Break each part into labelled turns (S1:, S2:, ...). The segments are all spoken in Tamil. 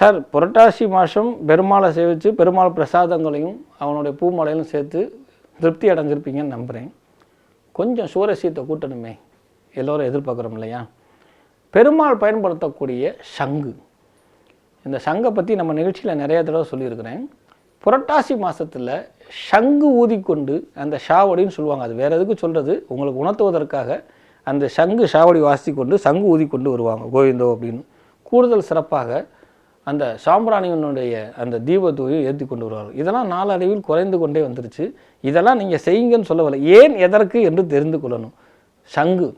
S1: சார் புரட்டாசி மாதம் பெருமாளை சேவித்து பெருமாள் பிரசாதங்களையும் அவனுடைய பூமாலையும் சேர்த்து திருப்தி அடைஞ்சிருப்பீங்கன்னு நம்புகிறேன் கொஞ்சம் சூரசியத்தை கூட்டணுமே. எல்லோரும் எதிர்பார்க்குறோம் இல்லையா? பெருமாள் பயன்படுத்தக்கூடிய சங்கு. இந்த சங்கை பற்றி நம்ம நிகழ்ச்சியில் நிறைய தடவை சொல்லியிருக்கிறேன். புரட்டாசி மாதத்தில் சங்கு ஊதிக்கொண்டு அந்த ஷாவடின்னு சொல்லுவாங்க. அது வேறு எதுக்கு சொல்கிறது உங்களுக்கு உணர்த்துவதற்காக அந்த சங்கு ஷாவடி வாசி கொண்டு சங்கு ஊதிக்கொண்டு வருவாங்க. கோவிந்தோ அப்படின்னு. கூடுதல் சிறப்பாக அந்த சாம்பிராணியனுடைய அந்த தீபத்தூயை ஏற்றி கொண்டு வருவார்கள். இதெல்லாம் நாளடைவில் குறைந்து கொண்டே வந்துருச்சு. இதெல்லாம் நீங்கள் செய்யுங்கன்னு சொல்லவில்லை. ஏன் எதற்கு என்று தெரிந்து கொள்ளணும். சங்கு.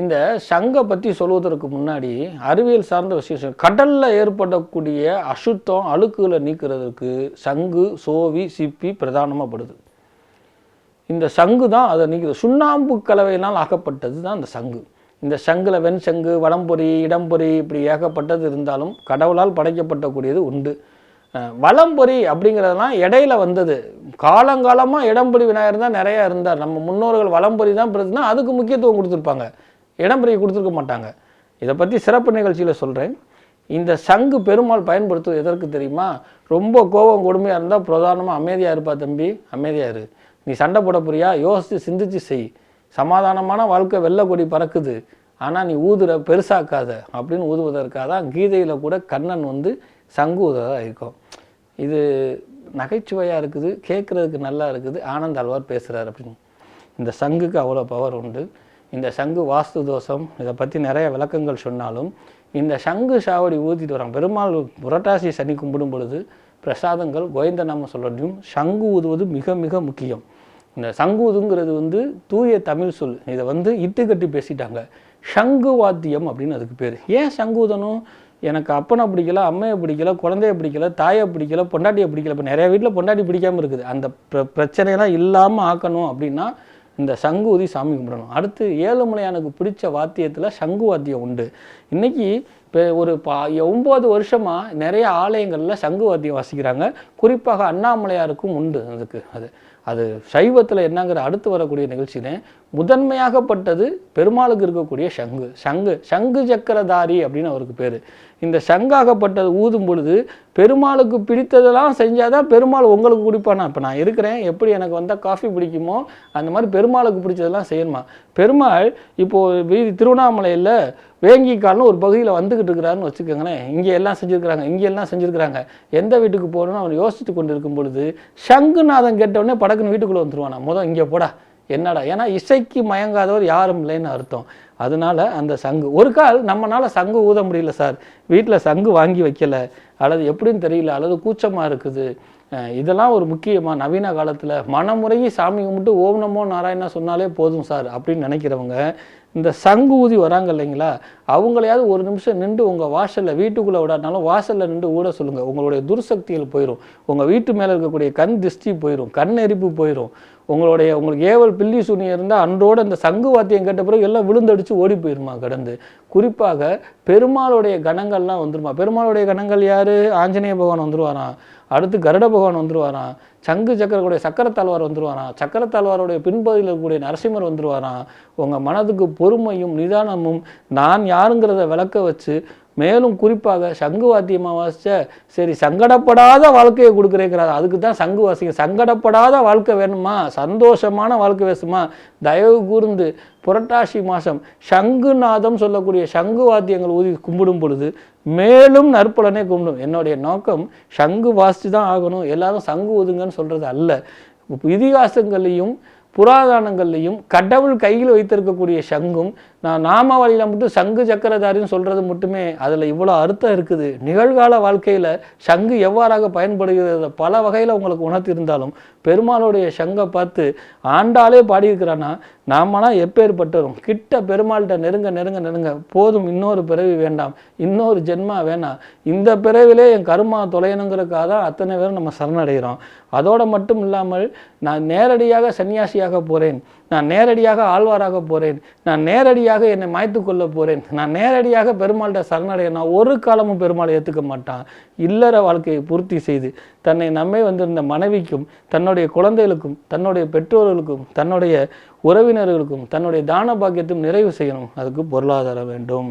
S1: இந்த சங்கை பற்றி சொல்வதற்கு முன்னாடி அறிவியல் சார்ந்த விஷயம். கடலில் ஏற்படக்கூடிய அசுத்தம் அழுக்குகளை நீக்கிறதுக்கு சங்கு சோவி சிப்பி பிரதானமாகப்படுது இந்த சங்கு தான் அதை நீக்குது. சுண்ணாம்பு கலவையினால் ஆக்கப்பட்டது தான் அந்த சங்கு. இந்த சங்கில் வெண்சங்கு வளம்பொறி இடம்பொறி இப்படி ஏகப்பட்டது இருந்தாலும் கடவுளால் படைக்கப்பட்டக்கூடியது உண்டு. வளம்பொறி அப்படிங்கிறதெல்லாம் இடையில வந்தது. காலங்காலமாக இடம்பொறி விநாயகர் தான் நிறையா இருந்தார். நம்ம முன்னோர்கள் வளம்பொறி தான் பிரச்சனை அதுக்கு முக்கியத்துவம் கொடுத்துருப்பாங்க. இடம்பொறி கொடுத்துருக்க மாட்டாங்க. இதை பற்றி சிறப்பு நிகழ்ச்சியில் சொல்கிறேன் இந்த சங்கு பெருமாள் பயன்படுத்துவது எதற்கு தெரியுமா? ரொம்ப கோபம் கொடுமையாக இருந்தால் பிரதானமாக அமைதியாக இருப்பா தம்பி. அமைதியாக இரு. நீ சண்டை போட போறியா? யோசித்து சிந்திச்சு செய். சமாதானமான வாழ்க்கை வெள்ளை கொடி பறக்குது. ஆனால் நீ ஊதுற பெருசாக்காத அப்படின்னு ஊதுவதற்காக தான் கீதையில் கூட கண்ணன் வந்து சங்கு ஊதுவதாக இருக்கும். இது நகைச்சுவையாக இருக்குது கேட்குறதுக்கு நல்லா இருக்குது ஆனந்த் அல்வார் பேசுகிறார் அப்படின்னு. இந்த சங்குக்கு அவ்வளோ பவர் உண்டு. இந்த சங்கு வாஸ்து தோஷம் இதை பற்றி நிறைய விளக்கங்கள் சொன்னாலும் இந்த சங்கு சாவடி ஊற்றிட்டு வரான் பெருமாள் புரட்டாசி சனி கும்பிடும் பொழுது பிரசாதங்கள் கோயந்த நாம சொல்லியும் சங்கு ஊதுவது மிக மிக முக்கியம். இந்த சங்கூதுங்கிறது வந்து தூய தமிழ் சொல். இதை வந்து இட்டுக்கட்டி பேசிட்டாங்க. சங்கு வாத்தியம் அப்படின்னு அதுக்கு பேர். ஏன் சங்கூதனும் எனக்கு அப்பனை பிடிக்கல அம்மையை பிடிக்கல குழந்தைய பிடிக்கல தாயை பிடிக்கல பொண்டாட்டியை பிடிக்கல இப்போ நிறைய வீட்டில் பொண்டாட்டி பிடிக்காமல் இருக்குது. அந்த பிர பிரச்சனையெல்லாம் இல்லாமல் ஆக்கணும் அப்படின்னா இந்த சங்கு ஊதி சாமி கும்பிடணும். அடுத்து ஏழுமலையானுக்கு பிடிச்ச வாத்தியத்தில் சங்கு வாத்தியம் உண்டு. இன்றைக்கி இப்போ ஒரு பா ஒம்பது வருஷமாக நிறைய ஆலயங்களில் சங்கு வாத்தியம் வாசிக்கிறாங்க. குறிப்பாக அண்ணாமலையாருக்கும் உண்டு அதுக்கு. அது அது சைவத்தில் என்னங்கிற அடுத்து வரக்கூடிய நிகழ்ச்சியில முதன்மையாகப்பட்டது பெருமாளுக்கு இருக்கக்கூடிய சங்கு. சங்கு சங்கு சக்கரதாரி அப்படின்னு அவருக்கு பேர். இந்த சங்காகப்பட்டது ஊதும் பொழுது பெருமாளுக்கு பிடித்ததெல்லாம் செஞ்சால் தான் பெருமாள் உங்களுக்கு குடிப்பானா? இப்போ நான் இருக்கிறேன் எப்படி எனக்கு வந்தால் காஃபி பிடிக்குமோ அந்த மாதிரி பெருமாளுக்கு பிடிச்சதெல்லாம் செய்யணுமா? பெருமாள் இப்போது வீதி திருவண்ணாமலையில் வேங்கிக்கால்னு ஒரு பகுதியில் வந்துக்கிட்டு இருக்கிறாருன்னு வச்சுக்கோங்களேன். இங்கே எல்லாம் செஞ்சுருக்கிறாங்க இங்கே எல்லாம் செஞ்சுருக்கிறாங்க. எந்த வீட்டுக்கு போகணும்னு அவர் யோசித்து கொண்டு இருக்கும் பொழுது சங்குநாதன் கேட்டவுடனே படக்குன்னு வீட்டுக்குள்ளே வந்துருவானா? முதல் இங்கே போடா. என்னடா? ஏன்னா இசைக்கு மயங்காதவர் யாரும் இல்லைன்னு அர்த்தம். அதனால அந்த சங்கு ஒரு கால் நம்மளால் சங்கு ஊத முடியல சார். வீட்டில் சங்கு வாங்கி வைக்கல. அல்லது எப்படின்னு தெரியல. அல்லது கூச்சமாக இருக்குது. இதெல்லாம் ஒரு முக்கியமாக நவீன காலத்தில் மனமுறையை சாமி கும்பிட்டு ஓம் நமோ நாராயணா சொன்னாலே போதும் சார் அப்படின்னு நினைக்கிறவங்க இந்த சங்கு ஊதி வராங்க இல்லைங்களா? அவங்களையாவது ஒரு நிமிஷம் நின்று உங்கள் வாசலில் வீட்டுக்குள்ளே விடாட்டாலும் வாசலில் நின்று ஊட சொல்லுங்கள் உங்களுடைய துர்சக்திகள் போயிடும் உங்கள் வீட்டு மேலே இருக்கக்கூடிய கண் திருஷ்டி போயிடும் கண் எரிப்பு போயிடும் உங்களுடைய உங்களுக்கு ஏவல் பில்லி சூனியம் இருந்தால் அன்றோட இந்த சங்கு வாத்தியம் கேட்ட பிறகு எல்லாம் விழுந்தடிச்சு ஓடி போயிருமா கடந்து. குறிப்பாக பெருமாளுடைய கணங்கள்லாம் வந்துருமா? பெருமாளுடைய கணங்கள் யாரு? ஆஞ்சநேய பகவான் வந்துருவாராம் அடுத்து கருட பகவான் வந்துருவாராம் சங்கு சக்கரக்கூடிய சக்கரத்தாழ்வார் வந்துருவாராம் சக்கரத்தாழ்வாருடைய பின்பகுதியில் இருக்கக்கூடிய நரசிம்மர் வந்துருவாராம் உங்கள் மனதுக்கு பொறுமையும் நிதானமும் நான் யாருங்கிறத விளக்க வச்சு மேலும் குறிப்பாக சங்கு வாத்தியமாக வாசிச்ச சரி சங்கடப்படாத வாழ்க்கையை கொடுக்குறேங்கிறாரு. அதுக்கு தான் சங்கு வாசிங்க. சங்கடப்படாத வாழ்க்கை வேணுமா? சந்தோஷமான வாழ்க்கை வேணுமா தயவு கூர்ந்து புரட்டாசி மாதம் சங்குநாதம் சொல்லக்கூடிய சங்கு வாத்தியங்கள் ஊதி கும்பிடும் பொழுது மேலும் நற்பலனை கும்பிடும். என்னுடைய நோக்கம் சங்கு வாசித்து தான் ஆகணும். எல்லாரும் சங்கு ஊதுங்கன்னு சொல்கிறது அல்ல. இதிகாசங்கள்லையும் புராதானங்கள்லையும் கடவுள் கையில் வைத்திருக்கக்கூடிய சங்கும் நான் நாமாவளியில் மட்டும் சங்கு சக்கரதாரின்னு சொல்கிறது மட்டுமே அதில் இவ்வளோ அர்த்தம் இருக்குது. நிகழ்கால வாழ்க்கையில் சங்கு எவ்வாறாக பயன்படுகிறது பல வகையில் உங்களுக்கு உணர்த்திருந்தாலும் பெருமாளுடைய சங்கை பார்த்து ஆண்டாலே பாடியிருக்கிறான்னா நாமெல்லாம் எப்பேற்பட்டரும் கிட்ட பெருமாள்கிட்ட நெருங்க நெருங்க நெருங்க போதும் இன்னொரு பிறவி வேண்டாம் இன்னொரு ஜென்மா வேணாம் இந்த பிறவிலே என் கருமா தொலையணுங்கிறதுக்காக தான் அத்தனை பேரும் நம்ம சரணடைகிறோம். அதோடு மட்டும் இல்லாமல் நான் நேரடியாக சன்னியாசியாக போகிறேன் நான் நேரடியாக ஆழ்வாராக போகிறேன் நான் நேரடியாக என்னை மாய்த்து கொள்ள போகிறேன் நான் நேரடியாக பெருமாள்கிட்ட சரணடைய நான் ஒரு காலமும் பெருமாளை ஏற்றுக்க மாட்டான். இல்லற வாழ்க்கையை பூர்த்தி செய்து தன்னை நம்மை வந்திருந்த மனைவிக்கும் தன்னுடைய குழந்தைகளுக்கும் தன்னுடைய பெற்றோர்களுக்கும் தன்னுடைய உறவினர்களுக்கும் தன்னுடைய தான பாக்கியத்தையும் நிறைவு செய்யணும். அதுக்கு பொருளாதாரம் வேண்டும்.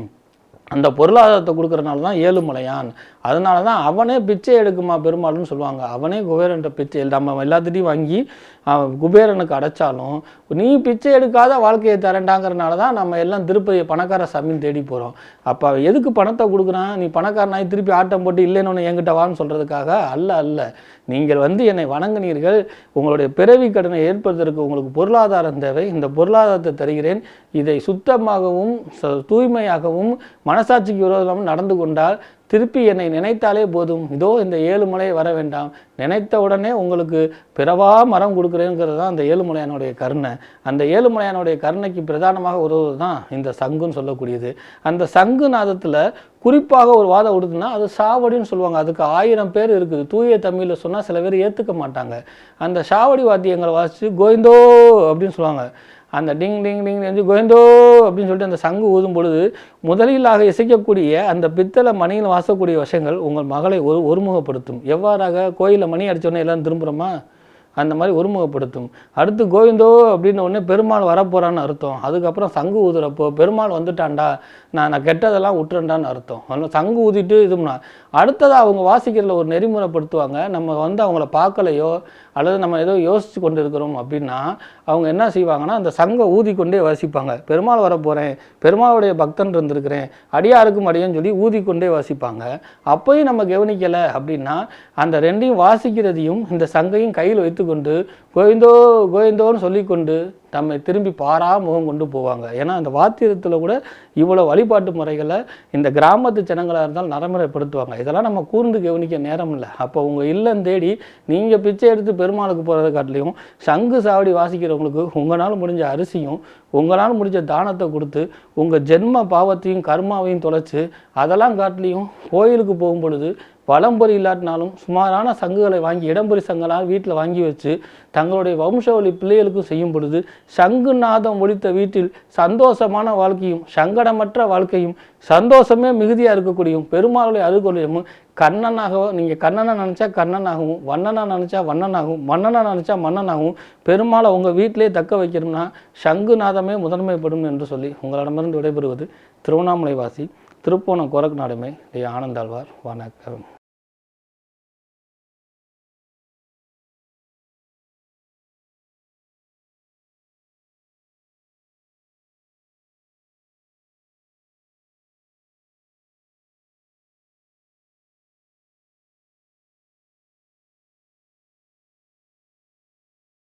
S1: அந்த பொருளாதாரத்தை கொடுக்கறனால தான் ஏழுமலையான் அதனால தான் அவனே பிச்சை எடுக்குமா பெருமாள்னு சொல்லுவாங்க. அவனே குபேரன்ற பிச்சை நம்ம எல்லாத்துட்டையும் வாங்கி குபேரனுக்கு அடைச்சாலும் நீ பிச்சை எடுக்காத வாழ்க்கையை தரேன்டாங்கிறனால தான் நம்ம எல்லாம் திருப்பதி பணக்கார சாமின்னு தேடி போகிறோம் அப்போ எதுக்கு பணத்தை கொடுக்குறான் நீ பணக்காரனாய் திருப்பி ஆட்டம் போட்டு இல்லைன்னு ஒன்று என்கிட்ட வான்னு சொல்கிறதுக்காக அல்ல அல்ல. நீங்கள் வந்து என்னை வணங்கினீர்கள். உங்களுடைய பிறவி கடனை ஏற்படுவதற்கு உங்களுக்கு பொருளாதாரம் தேவை. இந்த பொருளாதாரத்தை தருகிறேன். இதை சுத்தமாகவும் ச- தூய்மையாகவும் மனசாட்சிக்கு விரோதமாகவும் நடந்து கொண்டால் திருப்பி என்னை நினைத்தாலே போதும். இதோ இந்த ஏழுமலை வர வேண்டாம். நினைத்த உடனே உங்களுக்கு பிறவா மரம் கொடுக்குறேங்கிறது தான் அந்த ஏழுமலையானுடைய கருணை. அந்த ஏழுமலையானுடைய கருணைக்கு பிரதானமாக உதவுவது தான் இந்த சங்குன்னு சொல்லக்கூடியது. அந்த சங்கு நாதத்தில் குறிப்பாக ஒரு வாதம் விடுதுன்னா அது சாவடின்னு சொல்லுவாங்க. அதுக்கு ஆயிரம் பேர் இருக்குது. தூய தமிழில் சொன்னால் சில பேர் ஏற்றுக்க மாட்டாங்க. அந்த சாவடி வாத்தியங்களை வாசித்து கோவிந்தோ அப்படின்னு சொல்லுவாங்க. அந்த டிங் டிங் டிங் வந்து கோவிந்தோ அப்படின்னு சொல்லிட்டு அந்த சங்கு ஊதும் பொழுது முதலிலாக இசைக்கக்கூடிய அந்த பித்தளை மணியில் வாசக்கூடிய விஷயங்கள் உங்கள் மகளை ஒரு ஒருமுகப்படுத்தும். எவ்வாறாக? கோயிலில் மணி அடிச்சோடனே எல்லாம் திரும்புகிறோமா அந்த மாதிரி ஒருமுகப்படுத்தும். அடுத்து கோவிந்தோ அப்படின்னு உடனே பெருமாள் வரப்போகிறான்னு அர்த்தம். அதுக்கப்புறம் சங்கு ஊதுறப்போ பெருமாள் வந்துட்டான்டா நான் நான் கெட்டதெல்லாம் விட்டுறேன்டான்னு அர்த்தம். அதனால் சங்கு ஊதிட்டு இதுனா அடுத்ததாக அவங்க வாசிக்கிறதுல ஒரு நெறிமுறைப்படுத்துவாங்க. நம்ம வந்து அவங்கள பார்க்கலையோ அல்லது நம்ம ஏதோ யோசித்து கொண்டு இருக்கிறோம் அப்படின்னா அவங்க என்ன செய்வாங்கன்னா அந்த சங்கம் ஊதி கொண்டே வாசிப்பாங்க. பெருமாள் வரப்போகிறேன் பெருமாளுடைய பக்தன் இருந்திருக்கிறேன் அடியாருக்கும் அடியான்னு சொல்லி ஊதி கொண்டே வாசிப்பாங்க. அப்போயும் நம்ம கவனிக்கலை அப்படின்னா அந்த ரெண்டையும் வாசிக்கிறதையும் இந்த சங்கையும் கையில் வைத்துக்கொண்டு கோவிந்தோ கோவிந்தோன்னு சொல்லிக்கொண்டு நம்மை திரும்பி பாரா முகம் கொண்டு போவாங்க. ஏன்னா அந்த வாத்தியத்தில் கூட இவ்வளோ வழிபாட்டு முறைகளை இந்த கிராமத்து ஜனங்களாக இருந்தால் நடைமுறைப்படுத்துவாங்க. இதெல்லாம் நம்ம கூர்ந்து கவனிக்க நேரம் இல்லை. அப்போ உங்கள் இல்லம் தேடி நீங்கள் பிச்சை எடுத்து பெருமாளுக்கு போகிறத காட்டிலையும் சங்கு சாவடி வாசிக்கிறவங்களுக்கு உங்களால் முடிஞ்ச அரிசியும் உங்களால் முடிஞ்ச தானத்தை கொடுத்து உங்கள் ஜென்ம பாவத்தையும் கர்மாவையும் தொலைச்சு அதெல்லாம் காட்டிலையும் கோயிலுக்கு போகும் பொழுது பழம்பொறி இல்லாட்டினாலும் சுமாரான சங்குகளை வாங்கி இடம்பொறி சங்களால் வீட்டில் வாங்கி வச்சு தங்களுடைய வம்சவழி பிள்ளைகளுக்கும் செய்யும் பொழுது சங்கு நாதம் ஒழித்த வீட்டில் சந்தோஷமான வாழ்க்கையும் சங்கடமற்ற வாழ்க்கையும் சந்தோஷமே மிகுதியாக இருக்கக்கூடியும் பெருமாளுடைய அருகொலையும் கண்ணனாகவோ நீங்கள் கண்ணனை நினச்சா கண்ணனாகவும் வண்ணனை நினச்சா வண்ணனாகவும் மன்னனா நினச்சா மன்னனாகவும் பெருமாளை உங்கள் வீட்டிலே தக்க வைக்கணும்னா சங்கு நாதமே முதன்மைப்படும் என்று சொல்லி உங்களிடமிருந்து விடைபெறுவது திருவண்ணாமலை வாசி திருப்போணம் கோரக்நாடுமை ஆனந்தாழ்வார். வணக்கம்.